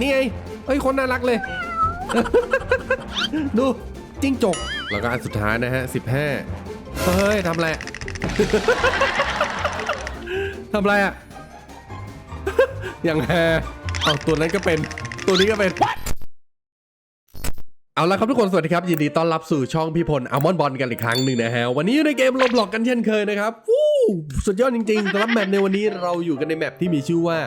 นี่ไงเฮ้ยคนน่ารักเลย ดูจิ้งจกแล้วก็อันสุดท้ายนะฮะสิบห้าเฮ้ยทำอะไร ทำอะไรอะ อย่างแฮเอาตัวนั้นก็เป็น ตัวนี้ก็เป็น เอาละครับทุกคน สวัสดีครับ ยินดีต้อนรับสู่ช่องพี่พลอัลมอนบอลกันอีกครั้งหนึ่งนะฮะ วันนี้อยู่ในเกมลบหลอกกันเช่นเคยนะครับวู้ สุดยอดจริงๆสำหรับแมปในวันนี้เราอยู่กันในแมปที่มีชื่อว่า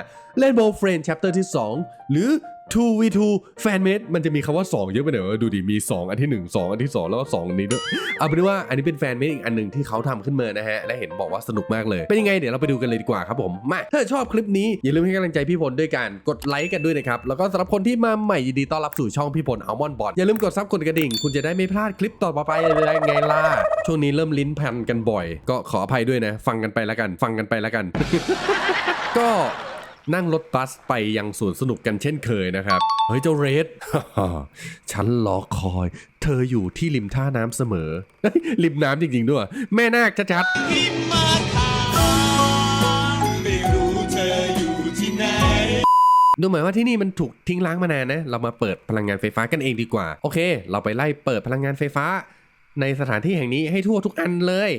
l a n d b o w Friend Chapter ที่ 2 หรือ 2v2 Fan Made มันจะมีคำว่า 2 เยอะไปหน่อยวดูดิมี 2 อันที่ 1 2 อันที่ 2 แล้วก็2อันนี้ด้วยเอาเป็นว่าอันนี้เป็นแฟนเมดอีกอันหนึ่งที่เขาทำขึ้นมานะฮะ และเห็นบอกว่าสนุกมากเลย เป็นยังไงเดี๋ยวเราไปดูกันเลยดีกว่าครับผม มาถ้าชอบคลิปนี้อย่าลืมให้กำลังใจพี่พลด้วยการกดไลค์กันด้วยนะครับ แล้วก็สำหรับคนที่มาใหม่ยินดีต้อนรับสู่ช่องพี่พลอัลมอนบอลอย่าลืมกดซับกดกระดิ่ง คุณจะได้ไม่พลาดคลิปต่อไปเลยไงล่ะช่วงนี้เริ่มลิ้นพันกันบ่อย ก็ขออภัยด้วยนะ ฟังกันไปแล้วกัน ฟังกันไปแล้วกัน ก็ นั่งรถบัสไปยังสวนสนุกกันเช่นเคยนะครับ เฮ้ยเจ้าเรด ฉันรอคอย เธออยู่ที่ริมท่าน้ำเสมอ ริมน้ำจริงๆด้วย แม่นาคชัดพิมมาถามไม่รู้เธออยู่ที่ไหนๆดูเหมือนว่าที่นี่มันถูกทิ้งล้างมานานนะ เรามาเปิดพลังงานไฟฟ้ากันเองดีกว่า โอเค เราไปไล่เปิดพลังงานไฟฟ้า ในสถานที่แห่งนี้ให้ทั่วทุกอันเลย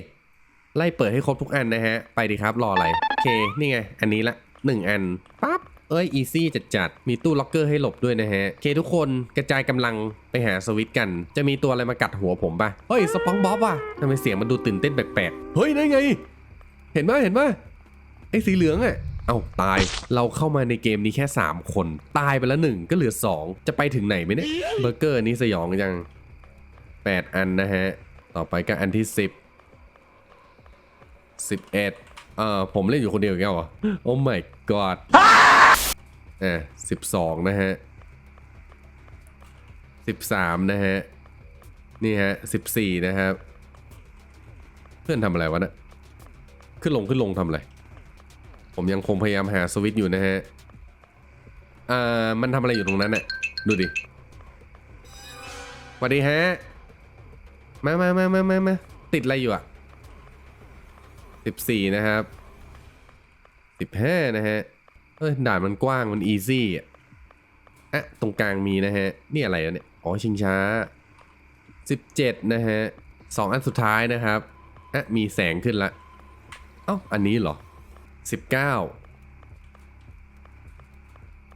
ไล่เปิดให้ครบทุกอันนะฮะ ไปดีครับ รออะไร โอเค นี่ไง อันนี้ละ หนึ่งอันปั๊บเอ้ยอีซี่จัดจัดๆมีตู้ล็อกเกอร์ให้หลบด้วยนะฮะเคทุกคนกระจายกำลังไปหาสวิตช์กัน จะมีตัวอะไรมากัดหัวผมปะเฮ้ยสปองบ๊อบว่ะทำไมเสียงมันดูตื่นเต้นแปลกๆ เฮ้ยได้ไง เห็นไหมเห็นไหมไอ้สีเหลืองอะเอ้าตายเราเข้ามาในเกมนี้แค่ 3 คน ตายไปแล้วหนึ่งก็เหลือ 2 จะไปถึงไหนไหมเนี่ยเบอร์เกอร์นี้สยองจัง 8 อันนะฮะ ต่อไปก็อันที่ 10 11 เอ่อผมเล่นอยู่คนเดียวอีกแล้วเหรอโอ้ my god อะ12นะฮะ13นะฮะ นี่ฮะ14นะครับ เพื่อนทำอะไรวะน่ะขึ้นลงขึ้นลงทำอะไร ผมยังคงพยายามหาสวิตช์อยู่นะฮะอ่ามันทำอะไรอยู่ตรงนั้นน่ะดูดิสวัสดีฮะ มามามามามามาติดอะไรอยู่อะ สิบสี่นะครับสิบห้านะฮะเอ้ยด่านมันกว้างมันอีซี่อะอะตรงกลางมีนะฮะ นี่อะไรเนี่ย อ๋อชิงช้าสิบเจ็ดนะฮะสองอันสุดท้ายนะครับอะมีแสงขึ้นละเอ้าอันนี้เหรอ 19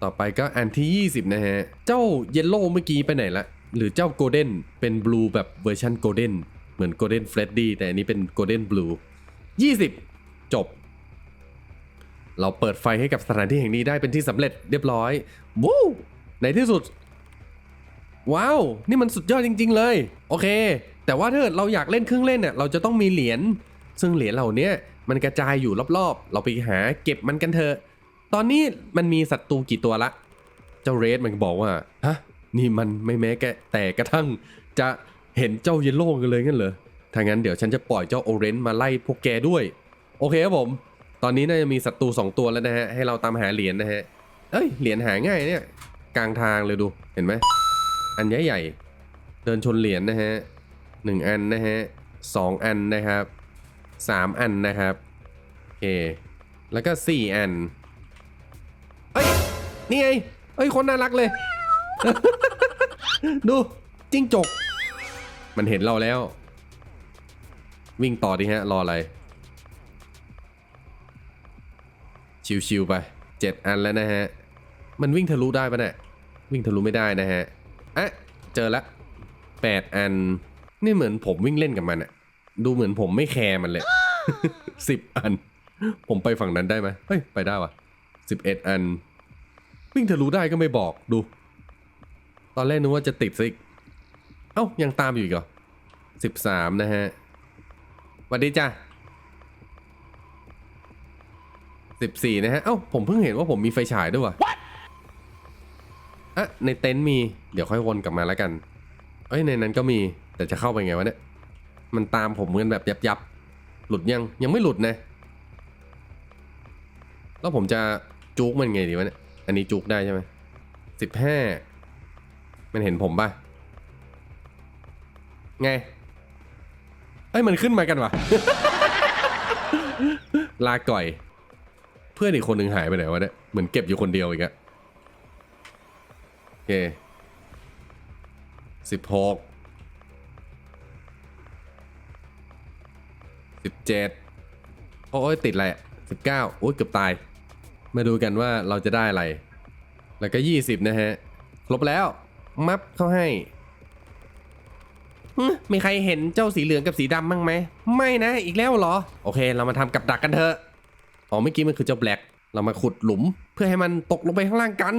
ต่อไปก็อันที่ 20 นะฮะ เจ้าเยลโล่เมื่อกี้ไปไหนละ หรือเจ้าโกลเด้นเป็นบลูแบบเวอร์ชันโกลเด้นเหมือนโกลเด้นเฟรดดี้แต่อันนี้เป็นโกลเด้นบลู 20 จบ เราเปิดไฟให้กับสถานที่แห่งนี้ได้เป็นที่สำเร็จเรียบร้อยวู้ในที่สุด ว้าว นี่มันสุดยอดจริง ๆ เลย โอเค แต่ว่าถ้าเกิดเราอยากเล่นเครื่องเล่นเนี่ยเราจะต้องมีเหรียญซึ่งเหรียญเหล่านี้มันกระจายอยู่รอบๆ เราไปหาเก็บมันกันเถอะตอนนี้มันมีศัตรูกี่ตัวละ เจ้าเรดมันบอกว่าฮะนี่มันไม่แม้แกแต่กระทั่งจะเห็นเจ้าเยลโล่กันเลยงั้นเหรอ ถ้างั้นเดี๋ยวฉันจะปล่อยเจ้าโอเรนจ์มาไล่พวกแกด้วย โอเคครับผม ตอนนี้น่าจะมีศัตรูสองตัวแล้วนะฮะ ให้เราตามหาเหรียญนะฮะ เอ้ย เหรียญหาง่ายเนี่ย กลางทางเลยดู เห็นไหม อันใหญ่ๆ เดินชนเหรียญนะฮะหนึ่งอันนะฮะสองอันนะครับสามอันนะครับ โอเค แล้วก็สี่อัน เอ้ย นี่ไง เอ้ย คนน่ารักเลย ดู จิ้งจก มันเห็นเราแล้ว วิ่งต่อดิฮะ รออะไร ชิวๆไปเจ็ดอันแล้วนะฮะ มันวิ่งทะลุได้ปะเนี่ยวิ่งทะลุไม่ได้นะฮะอะเจอละแปดอัน นี่เหมือนผมวิ่งเล่นกับมันอะดูเหมือนผมไม่แคร์มันเลยสิบอัน ผมไปฝั่งนั้นได้ไหมเฮ้ย ไปได้วะสิบเอ็ดอัน วิ่งทะลุได้ก็ไม่บอกดู ตอนแรกนึกว่าจะติดซิก เอ้า ยังตามอยู่อีกเหรอสิบสามนะฮะ วัสดีจ้ะสิบสี่นะฮะ เอ้า ผมเพิ่งเห็นว่าผมมีไฟฉายด้วยว่ะอะในเต็นท์มี เดี๋ยวค่อยวนกลับมาแล้วกัน เอ้ย ในนั้นก็มี แต่จะเข้าไปไงวะเนี่ย มันตามผมกันแบบยับยับๆหลุดยัง ยังไม่หลุดนะ แล้วผมจะจุกมันไงดีวะเนี่ย อันนี้จุกได้ใช่ไหมสิบห้ามันเห็นผมปะไง เอ้ยมันขึ้นมากันวะ ลาก่อย เพื่อนอีกคนหนึ่งหายไปไหนวะเนี่ยเหมือนเก็บอยู่คนเดียวอีกอะโอเคสิบหกสิบเจ็ดโอ้ยติดอะไรสิบเก้าโอ้ยเกือบตาย มาดูกันว่าเราจะได้อะไร แล้วก็ยี่สิบนะฮะ ครบแล้ว มับเข้าให้ มีใครเห็นเจ้าสีเหลืองกับสีดำบ้างไหม ไม่นะ อีกแล้วเหรอ โอเค เรามาทำกับดักกันเถอะ อ๋อ เมื่อกี้มันคือเจ้าแบล็กเรามาขุดหลุม เพื่อให้มันตกลงไปข้างล่างกัน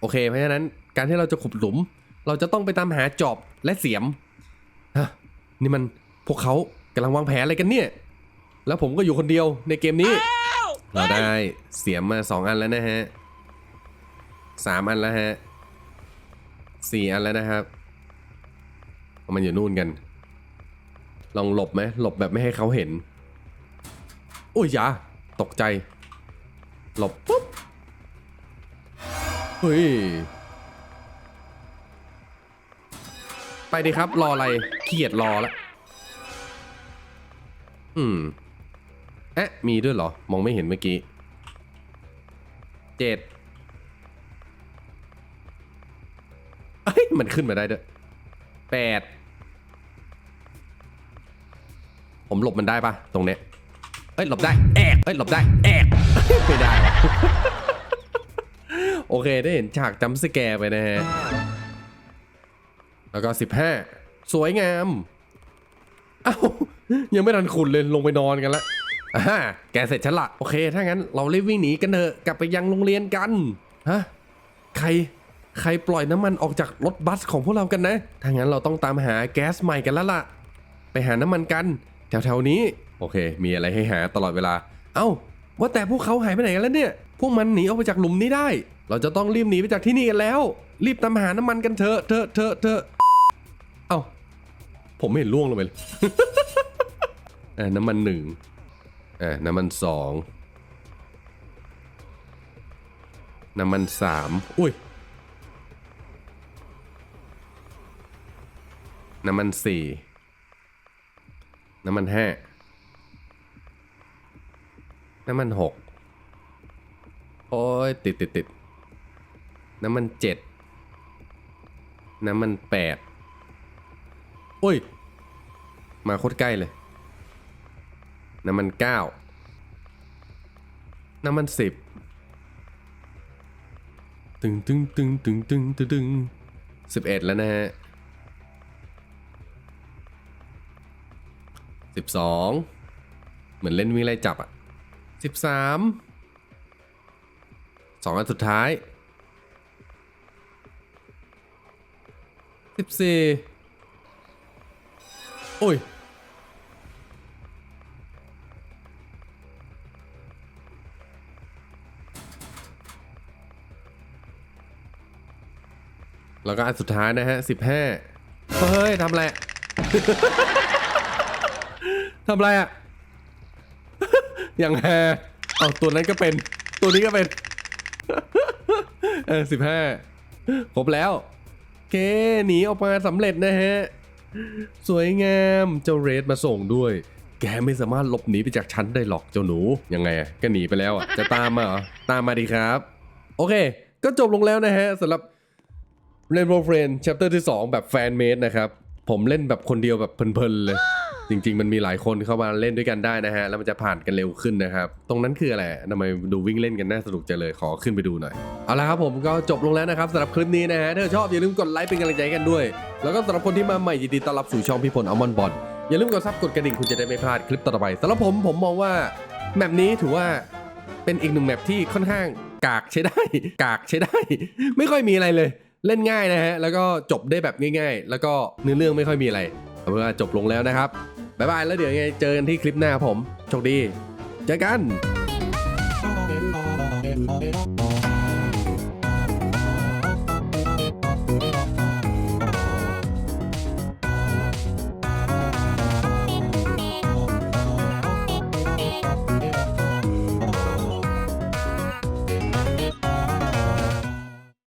โอเค เพราะฉะนั้นการที่เราจะขุดหลุม เราจะต้องไปตามหาจอบและเสียม ฮะ นี่มันพวกเขากำลังวางแผนอะไรกันเนี่ย แล้วผมก็อยู่คนเดียวในเกมนี้ เราได้เสียมมาสองอันแล้วนะฮะสามอันแล้วฮะสี่อันแล้วนะครับเอา มันอยู่นู่นกัน ลองหลบไหมหลบแบบไม่ให้เขาเห็น อุ้ยยาตกใจ หลบปุ๊บ เฮ้ย ไปดิครับ รออะไรขี้เกียจรอล้วอืมเอ๊ะมีด้วยเหรอ มองไม่เห็นเมื่อกี้เจ็ดเอ้ย มันขึ้นมาได้ด้วยแปด ผมหลบมันได้ปะตรงเนี้ยเอ้ยหลบได้แอกเอ้ยหลบได้แอกไม่ได้วะโอเคได้เห็นฉากจัมป์สแกร์ไปนะฮะ แล้วก็สิบห้าสวยงาม เอ้า ยังไม่ทันขุนเลยลงไปนอนกันละอ่าแกเสร็จฉันละ โอเค ถ้างั้นเรารีบวิ่งหนีกันเถอะ กลับไปยังโรงเรียนกัน ฮะ ใคร ใครปล่อยน้ำมันออกจากรถบัสของพวกเรากันนะ ถ้างั้นเราต้องตามหาแก๊สใหม่กันแล้วล่ะ ไปหาน้ำมันกัน แถวๆนี้โอเค มีอะไรให้หาตลอดเวลา เอ้าว่าแต่พวกเขาหายไปไหนกันแล้วเนี่ย พวกมันหนีออกไปจากหลุมนี้ได้ เราจะต้องรีบหนีไปจากที่นี่กันแล้ว รีบตามหาน้ำมันกันเถอะเถอะเถอะเถอะเอ้าผมไม่เห็นล่วงลงไปเลยอ่าน้ำมันหนึ่งอ่าน้ำมันสองน้ำมันสามอุ้ย น้ำมันสี่ น้ำมันห้าน้ำมันหกโอ้ยติดติดติดน้ำมันเจ็ดน้ำมันแปดโอ้ย มาโคตรใกล้เลย น้ำมันเก้าน้ำมันสิบตึงตึงตึงตึงตึงตึงตึงสิบเอ็ดแล้วนะฮะ สิบสองเหมือนเล่นวิ่งไล่จับอะสิบสามสองอันสุดท้ายสิบสี่โอ้ยแล้วก็อันสุดท้ายนะฮะสิบห้าเฮ้ยทำอะไร ทำอะไรอะ อย่างแฮเอาตัวนั้นก็เป็น ตัวนี้ก็เป็น เออสิบห้าครบแล้ว โอเค หนีออกมาสำเร็จนะฮะ สวยงาม เจ้าเรดมาส่งด้วย แกไม่สามารถหลบหนีไปจากฉันได้หรอกเจ้าหนู ยังไงอะก็หนีไปแล้วอะ จะตามมาเหรอ ตามมาดีครับ โอเค ก็จบลงแล้วนะฮะสำหรับ Rainbow Friend Chapter ที่ 2 แบบแฟนเมดนะครับ ผมเล่นแบบคนเดียวแบบเพลินๆเลย จริง ๆ มันมีหลายคนเข้ามาเล่นด้วยกันได้นะฮะ แล้วมันจะผ่านกันเร็วขึ้นนะครับ ตรงนั้นคืออะไรทำไมดูวิ่งเล่นกันน่าสนุกจังเลยขอขึ้นไปดูหน่อย เอาละครับผมก็จบลงแล้วนะครับสำหรับคลิปนี้นะฮะถ้าชอบอย่าลืมกดไลค์เป็นกำลังใจกันด้วย แล้วก็สำหรับคนที่มาใหม่ยินดีต้อนรับสู่ช่องพี่พลอัลมอนบอลอย่าลืมกดซับกดกระดิ่งคุณจะได้ไม่พลาดคลิปต่อไปสำหรับผมผมมองว่าแมปนี้ถือว่าเป็นอีกหนึ่งแมปที่ค่อนข้างกากใช้ได้ กากใช้ได้ ไม่ค่อยมีอะไรเลย เล่นง่ายนะฮะแล้วก็จบได้แบบง่าย ๆ แล้วก็เนื้อเรื่องไม่ค่อยมีอะไรเอาเป็นว่าจบลงแล้วนะครับ บ๊ายบายแล้วเดี๋ยวยังไงเจอกันที่คลิปหน้าผมโชคดี เจอกัน